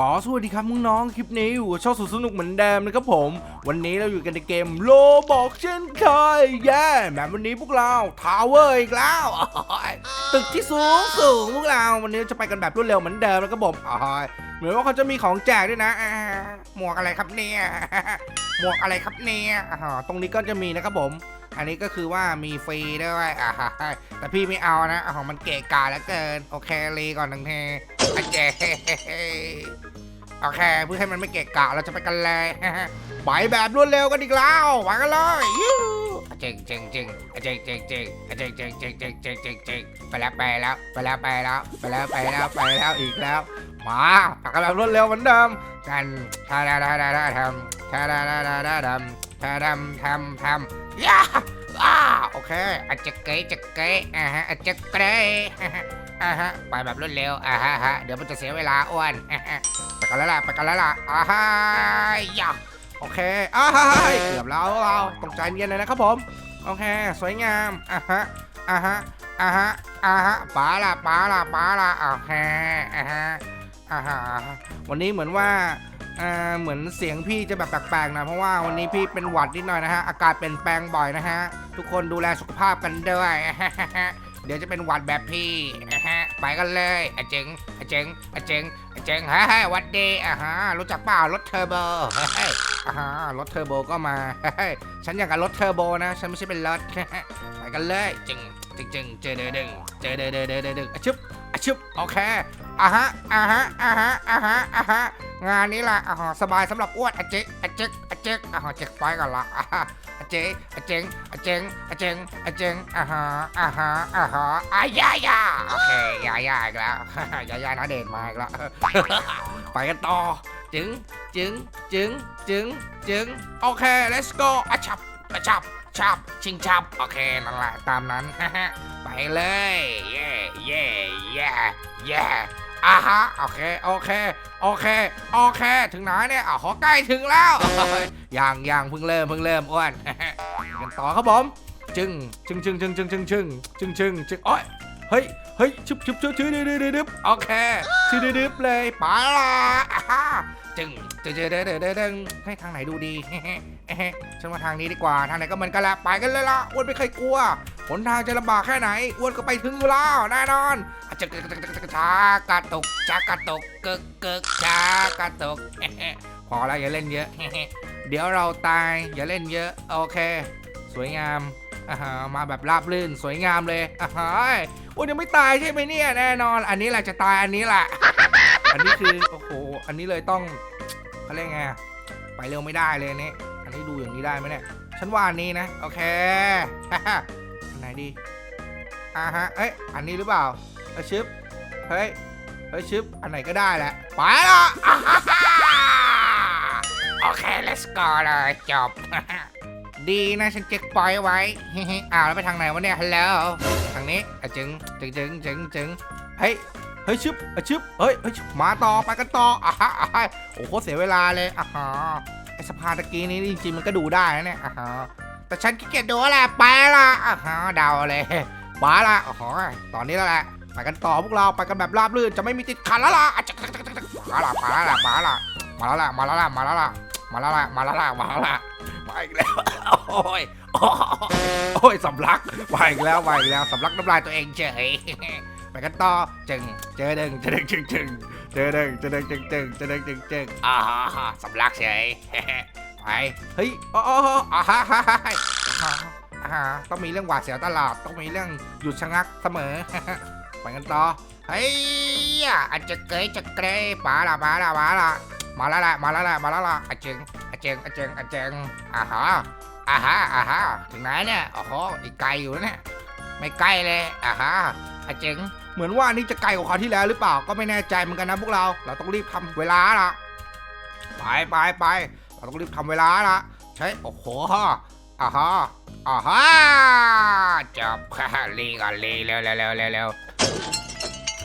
ก็สวัสดีครับน้องๆคลิปนี้อยู่กับช่องสุดสนุกเหมือนเดิมนะครับผม วันนี้เราอยู่กันในเกมโลบอกเช่นเคยแย่แบบวันนี้พวกเราทาวเวอร์อีกแล้ว ตึกที่สูงสูงพวกเราวันนี้จะไปกันแบบรวดเร็วเหมือนเดิมนะครับผมอ้ายเหมือนว่าเขาจะมีของแจกด้วยนะหมวกอะไรครับเนี่ยหมวกอะไรครับเนี่ยตรงนี้ก็จะมีนะครับผม อันนี้ก็คือว่ามีฟรีด้วยอ่าแต่พี่ไม่เอานะอ่ามันเกะกะแล้วเกิน โอเครีก่อนหนึ่งทีอะเจ๊โอเคเพื่อให้มันไม่เกะกะเราจะไปกันเลยไปแบบรวดเร็วกันอีกแล้วไปกันเลยยูอะเจ๊งเจ๊งเจ๊งอะเจ๊งเจ๊งเจ๊งอะเจ๊งเจ๊งเจ๊งเจ๊งเจ๊งเจ๊งเจ๊งไปแล้วไปแล้วไปแล้วไปแล้วไปแล้วไปแล้วไปแล้วอีกแล้ว มาไปกันแบบรวดเร็วเหมือนเดิมกันทาดาดาดาดาทำทาดาดาดาดาทำ ทาดำทำทำย่าอ่าโอเคอาจจะเก๋จะเก๋อ่าฮะอาจจะเก๋อ่าฮะไปแบบรวดเร็วอ่าฮะฮะเดี๋ยวมันจะเสียเวลาอ้วนไปกันแล้วล่ะไปกันแล้วล่ะอ่าฮะย่าโอเคอ่าฮะเกือบแล้วเราตกใจเย็นเลยนะครับผมโอเค สวยงามอ่าฮะอ่าฮะอ่าฮะอ่าฮะป๋าละป๋าละป๋าละโอเคอ่าฮะอ่าฮะวันนี้เหมือนว่า อ่าเหมือนเสียงพี่จะแบบแปลกๆนะเพราะว่าวันนี้พี่เป็นหวัดนิดหน่อยนะฮะอากาศเปลี่ยนแปลงบ่อยนะฮะทุกคนดูแลสุขภาพกันด้วย เดี๋ยวจะเป็นหวัดแบบพี่นะฮะไปกันเลยอะเจงอะเจงอะเจงอะเจงฮ้ยหวัดดีอะฮะรู้จักเปล่ารถเทอร์โบเฮ้ยอะฮะรถเทอร์โบก็มาฉันอยากกับรถเทอร์โบนะฉันไม่ใช่เป็นรถไปกันเลยจึงจึงจึงเจอเดอดึงเจอเดอเดอเดอเดอดึงอชึบอชึบโอเคอะฮะอะฮะอะฮะอะฮะอะฮะงานนี้ล่ะอ่าสบายสำหรับอ้วนอเจ๊กอเจ๊กอเจ๊กอ่าเจ๊กไปก่อนละอ่าอะเจ๊อเจ๊งอเจ๊งอเจ๊งอเจ๊งอ่าฮะอ่าฮะอ่าฮะอายายาโอเคยายาอีกแล้วยายานาเดชน์มาอีกแล้วไปกันต่อจึงจึงจึงจึงจึงโอเค let's go อะชับอะชับชับชิงชับโอเคนั่นแหละตามนั้น ไปเลย เย่เย่เย่เย่ อ่าฮะโอเคโอเคโอเคโอเค ถึงไหนเนี่ยอ๋อใกล้ถึงแล้วอยังอยังเพิ่งเริ่มเพิ่งเริ่มอ้วนกันต่อครับผมจึงจึงจึงจึงจึงจึงจึงจึงจึงจึงโอ้ยเฮ้ยเฮ้ยชุบชุบชุบชุบดึบดึบดึบดึบโอเคชุบดึบดึบเลยไปละอ่าฮะจึงจึงจึงดึงดึงดึงดึงให้ทางไหนดูดี ฉันว่าทางนี้ดีกว่า ทางไหนก็เหมือนกันแหละไปกันเลยละอ้วนไม่เคยกลัว หนทางจะลำบากแค่ไหนอ้วนก็ไปถึงอยู่แล้วแน่นอนอาจจะช้ากระตกชากระตุกกึกกึกชากระตกพอแล้วอย่าเล่นเยอะ เดี๋ยวเราตายอย่าเล่นเยอะ โอเค สวยงามอ่ามาแบบราบลื่นสวยงามเลยอ่าฮะอ้วนยังไม่ตายใช่ไหมเนี่ยแน่นอน อันนี้แหละจะตายอันนี้แหละ อันนี้คือโอ้โหอันนี้เลยต้องเขาเรียกไงไปเร็วไม่ได้เลยอันนี้ อันนี้ดูอย่างนี้ได้ไหมเนี่ยฉันว่าอันนี้นะ โอเคอันไหนดีอ่าฮะเอ้ยอันนี้หรือเปล่าเอ้ยชึบเฮ้ยเฮ้ยชึบอันไหนก็ได้แหละไปละโอเค let's go เลยจบ ดีนะฉันเก็กปล่อยไว้อ้าวแล้วไปทางไหนวะเนี่ยฮัลโหลทางนี้อะจึงจึงจึงจึงจึงเฮ้ยเฮ้ยชึบอะชึบเฮ้ยเฮ้ยมาต่อไปกันต่ออะฮะอะฮะโอ้โหเสียเวลาเลยอะฮะ ไอสะพานตะกี้นี้จริงๆมันก็ดูได้นะเนี่ยอ่าฮะแต่ฉันขี้เกียจดูแหละไปละอ่าฮะเดาเลยไปละอ๋อตอนนี้แล้วแหละไปกันต่อพวกเราไปกันแบบราบรื่นจะไม่มีติดขัดแล้วล่ะอะจะมาละมาละมาละมาละมาละมาละมาละมาละมาละมาละมาอีกแล้วโอ้ยโอ้ยสำลักมาอีกแล้วมาอีกแล้วสำลักน้ำลายตัวเองเฉย ไปกันต่อจึงเจอดึงเจอดึงจึงจึงเจอดึงเจอดึงจึงจึงเจอดึงจึงจึงอ่าฮะสำลักเฉยไปเฮ้ยอ๋ออ๋ออ่าฮ่าฮ่าฮ่าฮ่าต้องมีเรื่องหวาดเสียวตลอดต้องมีเรื่องหยุดชะงักเสมอไปกันต่อเฮ้ยอาจจะเกยจะเกยมาละมาละมาละมาละละมาละละมาละละอาเจงอาเจงอาเจงอาเจงอ่าฮะอ่าฮะอ่าฮะถึงไหนเนี่ยโอ้โหอีกไกลอยู่เนี่ยไม่ใกล้เลยอ่าฮะอาเจง เหมือนว่านี่จะไกลกว่าคราวที่แล้วหรือเปล่าก็ไม่แน่ใจเหมือนกันนะพวกเรา เราต้องรีบทำเวลาละไปไปไปเราต้องรีบทำเวลาละใช่โอ้โหอ่าฮะอ่าฮะจบค่ะลีก่อนลีเร็วเร็วเร็วเร็วเร็ว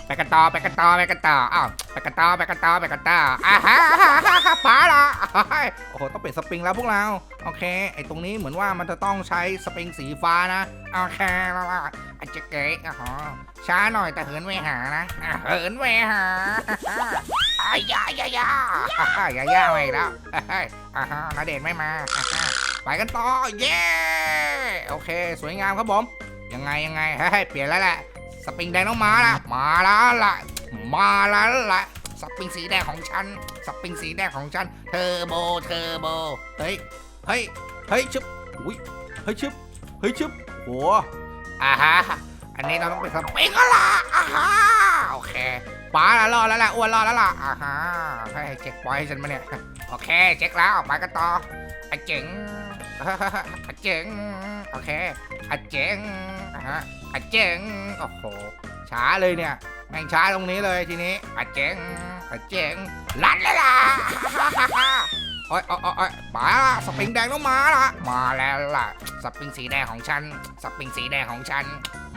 ไปกันต่อไปกันต่อไปกันต่ออ้าวไปกันต่อไปกันต่อไปกันต่ออ่าฮะอ่าฮ่าฮะป๋าละโอ้โหต้องเปลี่ยนสปริงแล้วพวกเราโอเคไอตรงนี้เหมือนว่ามันจะต้องใช้สปริงสีฟ้านะโอเคแล้วล่ะอาจจะเก๋อ๋อช้าหน่อยแต่เหินไปหานะเหินไปหาอายาย่ายาอย่าย่าไปแล้วอ่าฮะนาเดชน์ไม่มาไปกันต่อเย้โอเค สวยงามครับผมยังไงยังไงเฮ้ยเปลี่ยนแล้วแหละ สปริงแดงต้องมาละมาล้วล่ะมาล้วล่ะสปริงสีแดงของฉันสปริงสีแดงของฉันเทอร์โบเทอร์โบเฮ้ยเฮ้ยเฮ้ยชึบอุ้ยเฮ้ยชึบเฮ้ยชึบโหอ่าฮะอันนี้เราต้องเป็นสปริงล่ะอ่าฮะโอเคป้าละรอดแล้วแหละอ้วนรอดแล้วล่ะอ่าฮะให้เช็คปอยให้ฉันมาเนี่ยโอเคเช็คแล้วออกไปกันต่ออะเจ๋งอะเจ๋งโอเคอะเจ๋งอะฮะ อะเจ๋งโอ้โหช้าเลยเนี่ยแม่งช้าตรงนี้เลยทีนี้อะเจ๋งอะเจ๋งลันเลยล่ะโอ้ยโอ้ยโอ้ยมาละสปริงแดงต้องมาละมาแล้วล่ะสปริงสีแดงของฉันสปริงสีแดงของฉัน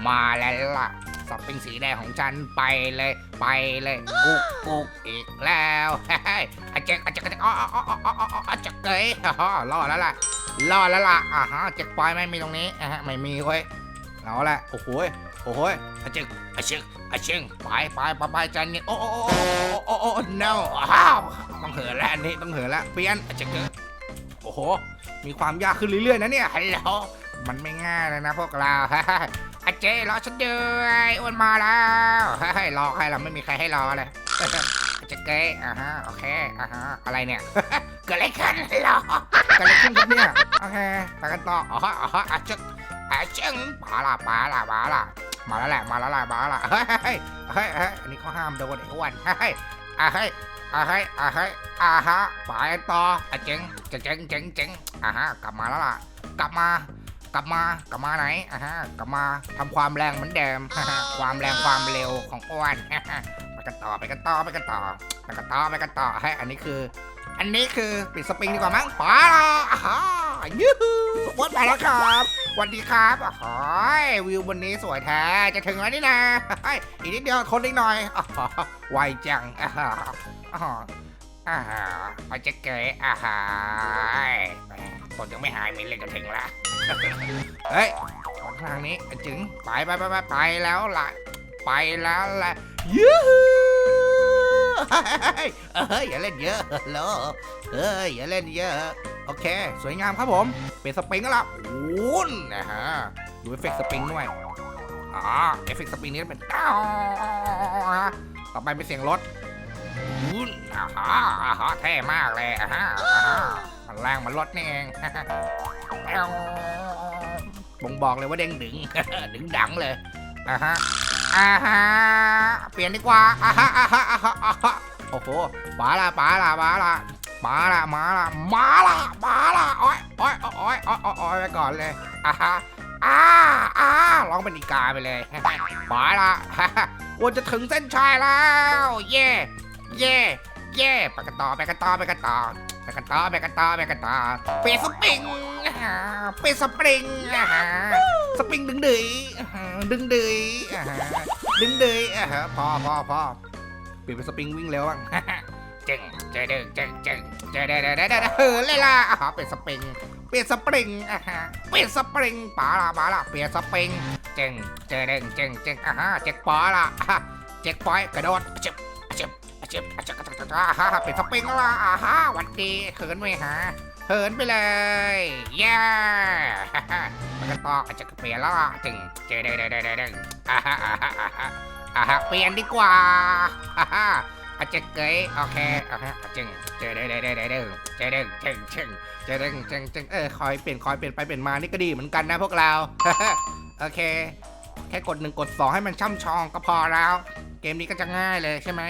มาแล้วล่ะสปริงสีแดงของฉันไปเลยไปเลยกุกกุกอีกแล้วเฮ้ยอะเจ๋งอะเจ๋งอะเจ๋งอ๋ออ๋ออ๋ออ๋ออ๋ออะเจ๋งเลยอ๋อรอดแล้วล่ะรอดแล้วล่ะอ่าฮะเจ็กปอยไม่มีตรงนี้ไม่มีเว้ย เอาละโอ้โหโอ้โหอะจึงอะชึงอะชึงไปไปไปไปจันนี่โอ้โอ้โอ้โอ้โอ้ no อ้าวต้องเหินแล้วอันนี้ต้องเหินแล้วเปลี่ยนอะจึงโอ้โห มีความยากขึ้นเรื่อยๆนะเนี่ยฮัลโหลมันไม่ง่ายเลยนะพวกเราอะเจรอฉันด้วยอ้วนมาแล้วเฮ้ยรอใครเราไม่มีใครให้รอเลยอะเจเกอ่าฮะโอเคอ่าฮะอะไรเนี่ยเกิดอะไรขึ้นหรอเกิดอะไรขึ้นครับเนี่ยโอเคไปกันต่ออ๋ออ๋ออะจึ งไอ้เชิงมาละมาละมาละมาแล้วแหละมาแล้วแหละมาละเฮ้ยเฮ้ยเฮ้ยเฮ้ยอันนี้เขาห้ามโดนไอ้อ้วนเฮ้ยอะเฮ้ยอะเฮ้ยอะเฮ้ยอะฮะไปต่ออะเจ๋งเจ๋งเจ๋งเจ๋งเจ๋งอะฮะกลับมาแล้วล่ะ กลับมากลับมากลับมาไหนอะฮะกลับมาทำความแรงเหมือนเดิมความแรงความเร็วของอ้วนไปกันต่อไปกันต่อไปกันต่อไปกันต่อไปกันต่อให้ยอันนี้คือ อันนี้คือปิดสปริงดีกว่ามั้งปละอะฮะยูฮูอ้วนไปแล้วครับ วัสดีครับโอ้โหยวิวบนนี้สวยแท้ จะถึงแล้วนี่นะอีกนิดเดียวทนอีกหน่อยอ๋อไวจังอ่าอ๋ออ่าไปจะเกยอ่าฮะคนยังไม่หายมินเลยจะถึงละเฮ้ยของทางนี้จึงไปไปไปไปไปแล้วล่ะ ไปแล้วล่ะยูฮูเฮ้ยเฮ้ยอย่าเล่นเยอะเหรอเฮ้ยอย่าเล่นเยอะ โอเค สวยงามครับผม เป็นสปริงก็ละโอ้นนะฮะ ดูเอฟเฟกต์สปริงด้วยอ๋อเอฟเฟกต์สปริงนี้เป็นต้าต่อไปเป็นเสียงรถอุ้นอ่าฮะอ่าฮะเท่มากเลยอ่าฮะมันแรงมันรถนี่เองบ่งบอกเลยว่าเด้งดึงดึงดังเลยอ่าฮะอ่าฮะเปลี่ยนดีกว่าอ่าฮะอ่าฮะอ่าฮะอ่าฮะโอ้โหป๋าละป๋าละป๋าละ มาละมาละมาละมาละโอ้ยโอ้ยโอ้ยโอ้ยโอ้ยโอ้ยไปก่อนเลยอ่าฮะอ่าอ่าร้องเป็นอีกาไปเลยมาละวันจะถึงเส้นชัยแล้วเย่เย่เย่ไปกันต่อไปกันต่อไปกันต่อไปกันต่อไปกันต่อไปกันต่อเปลี่ยนสปริงอ่าเปลี่ยนสปริงอ่าฮะสปริงดึงดืยอ่าฮะดึงดืยอ่าฮะดึงดืยอ่าฮะพอพอพอเปลี่ยนเป็นสปริงวิ่งเร็วบ้างจึง เจอเด้งจึงจึงเจอเด้เด้เด้เด้เหินเลยล่ะอ่าเป็นสปริงเปลี่ยนสปริงอะฮะเปลี่ยนสปริงป๋าละป๋าละเปลี่ยนสปริงเจึงเจอเด้งจึงจึงอะฮะเจ็กป๋าละอะฮะเจ็กป๋อยกระโดดอะจึบอะจึบอะจึบอะจึบอะจึบอะฮะเปลี่ยนสปริงละอะฮะหวันดีเหินไปหาเหินไปเลยเย้ฮ่าฮ่ามันก็ต่ออาจจะเปลี่ยนแล้วล่ะจึงเจอเด้เดเด้เดเด้อะฮะอะฮะอะฮะอะฮะเปลี่ยนดีกว่าอะฮะ อาจจะเกยโอเคโอเคจึงเจอเด้เด้เด้เด้เด้เจอเด้งจึงจึงเจอเด้งจึงจึงเออคอยเปลี่ยนคอยเปลี่ยนไปเปลี่ยนมานี่ก็ดีเหมือนกันนะพวกเราโอเค แค่กดหนึ่งกดสองให้มันช่ำชองก็พอแล้ว เกมนี้ก็จะง่ายเลยใช่ไหม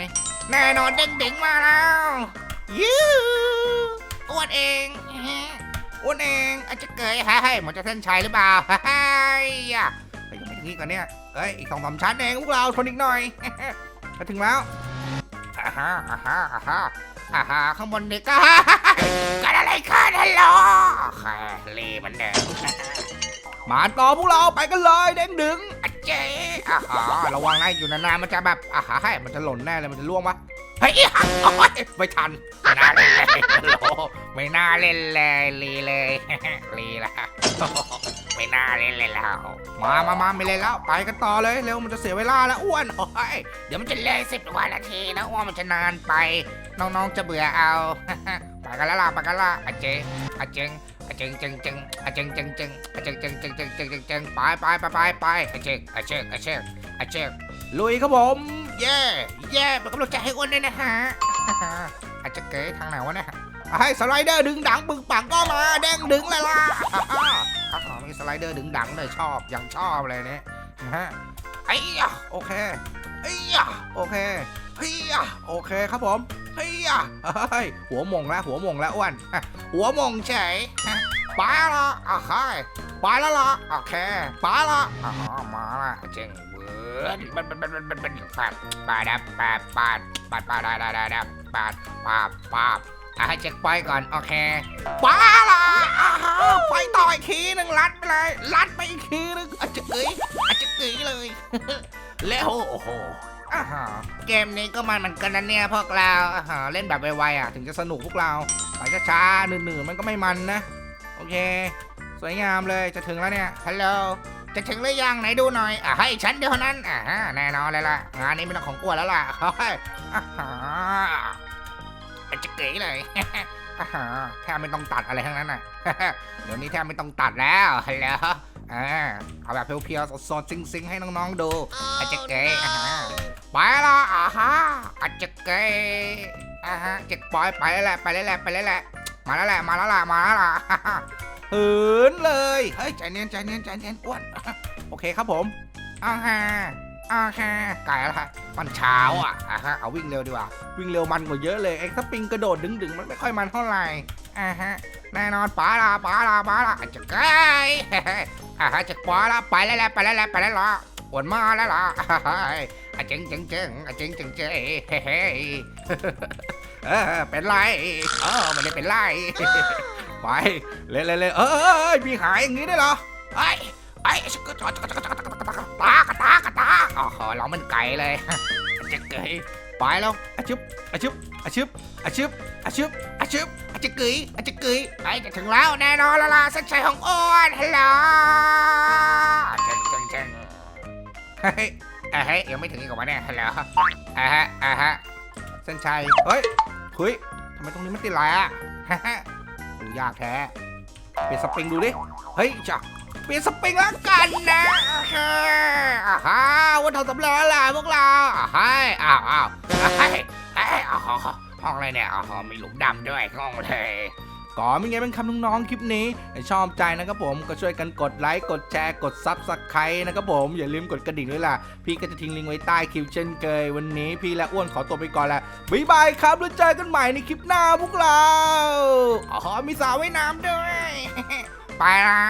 แน่นอนเด้งเด้งมาแล้วยูอ้วนเองอ้วนเองอาจจะเกยให้ให้หมดจะเส้นชัยหรือเปล่าฮ้ยอะไปยังไม่ถึงนี่ก่อนเนี่ยเอ้ยอีกสองสามชั้นเองพวกเราทนอีกหน่อยจะถึงแล้ว อ่าฮะอ่าฮะอ่าฮะอ่าฮะข้างบนนี่ก็เกันอะไรขึ้นฮัลโหลแค่รีเหมันเดิมมาต่อพวกเราไปกันเลยเด้งดึงอะเจ๊อ่าฮะระวังนะอยู่นานๆมันจะแบบอ่าฮะให้มันจะหล่นแน่เลยมันจะล่วงปะ เฮ้ยโอ๊ยไม่ทันไม่น่าเล่นเลยโอ้โหไม่น่าเล่นเลยลีเลยลีละโอ้โหไม่น่าเล่นเลยแล้วมามามาไม่เล่นแล้ว ไปกันต่อเลยเร็วมันจะเสียเวลาแล้วอ้วนโอ้ยเดี๋ยวมันจะเลยสิบกว่านาทีนะอ้วนมันจะนานไป น้องๆจะเบื่อเอา ไปกันแล้วล่ะไปกันละอะเจอะเจงอะเจงเจงเจงอะเจงเจงเจงอะเจงเจงเจงเจงเจงเจงเจงไปไปไปไปไปอะเจงอะเจงอะเจงอะเจง ลุยครับผม เย่เย่เป็นกำลังใจให้อ้วนด้วยนะฮะ อาจจะเก๋ทางไหนวะเนี่ยให้สไลเดอร์ดึงดังปึงปังก็มาเด้งดึงเลยล่ะอ้าวมีสไลเดอร์ดึงดังเลยชอบยังชอบเลยเนี่ยฮะไอ้ยะโอเคไอ้ยะโอเคเฮียโอเคครับผมเฮียเฮ้ยหัวมงแล้วหัวมงแล้วอ้วนหัวมงเฉยไปละอะเฮ้ย ไปแล้วล่ะโอเคไปละอ๋อมาละเจ๋งเบิร์ดบันบันบันบันบันบันปัดปัดปัดปัดปัดปัดได้ได้ได้ปัดปัดปัดอะให้เช็คไปก่อนโอเคปาละอ่าฮะไปต่ออีกทีหนึ่งลัดไปเลยลัดไปอีกทีหนึ่งอาจจะเอ้ยอาจจะเอ้ยเลยแล้วโอ้โหเกมนี้ก็มันมันกันนะเนี่ยพวกเราเล่นแบบไวๆอะถึงจะสนุกพวกเราไปช้าๆหนื่นๆมันก็ไม่มันนะ โอเค สวยงามเลยจะถึงแล้วเนี่ยฮัลโหลจะถึงหรือยังไหนดูหน่อยอะให้ฉันเดียวนั้นอ่าฮะแน่นอนเลยล่ะงานนี้ไม่ต้องของกลัวแล้วล่ะเฮ้ยอ่าฮะมันจะเก๋เลยอ่าฮะแทบไม่ต้องตัดอะไรทั้งนั้นน่ะเดี๋ยวนี้แทบไม่ต้องตัดแล้วฮัลโหลอ่าเอาแบบเพียวๆสดๆซิงๆให้น้องๆดูอาจจะเก๋อ่าฮะไปละอ่าฮะอาจจะเก๋อ่าฮะเจ็กปอยไปแล้วแหละไปแล้วแหละไปแล้วแหละมาแล้วแหละมาแล้วล่ะมาแล้วล่ะ หินเลย เฮ้ยใจเนียนใจเนียนใจเนียนอ้วน โอเคครับผมอ่าฮะอ่าฮะไก่ละมันเช้าอะอ่าฮะเอาวิ่งเร็วดีกว่า วิ่งเร็วมันกว่าเยอะเลยไอ้สปริงกระโดดดึงๆมันไม่ค่อยมันเท่าไหร่อ่าฮะแน่นอนป๋าละป๋าละป๋าละอาจจะไกลอ่าฮะจะป๋าละไปแล้วแหละไปแล้วแหละไปแล้วล่ะอ้วนมาแล้วล่ะอะเจ๋งเจ๋งเจ๋งอะเจ๋งเจ๋งเจ๋งเฮ้เฮ้เออเป็นไรเออไม่ได้เป็นไร ไปเล่นเล่นเล่นเออมีหายอย่างนี้ได้เหรอไอ้ไอ้ชกตากตากตากตากตาอ๋อเรามันไก่เลยจะเกยไปแล้วอาชึบอาชึบอาชึบอาชึบอาชึบอาชึบอาจะเกยอาจะเกยไอ้จะถึงแล้วแน่นอนละล่ะเส้นชัยของอ้วนฮัลโหลเจ๋งเจ๋งเจ๋งเฮ้ยเฮ้ยยังไม่ถึงอีกเหรอวะเนี่ยฮัลโหลอ่าฮะอ่าฮะเส้นชัยเฮ้ยเฮ้ยทำไมตรงนี้มันติดอะไรอะ ดูยากแท้ เปลี่ยนสปริงดูดิ เฮ้ยจ้ะเปลี่ยนสปริงแล้วกันนะอ่าฮ่าวันทำสำเร็จแล้วล่ะพวกเราอ่าฮะอ้าวอ้าวเฮ้ยเฮ้ยอ้าวห้องอะไรเนี่ยอ๋อมีหลุมดำด้วยห้องเลย ก็มีไงเป็นคำน้องๆคลิปนี้ชอบใจนะครับผมก็ช่วยกันกดไลค์กดแชร์กดซับสไครต์นะครับผมอย่าลืมกดกระดิ่งด้วยล่ะ พี่ก็จะทิ้งลิงก์ไว้ใต้คลิปเช่นเคยวันนี้พี่และอ้วนขอตัวไปก่อนละบ๊ายบายครับแล้วเจอกันใหม่ในคลิปหน้าพวกเราอ๋อมีสาวว้น้ำด้วย ไปละ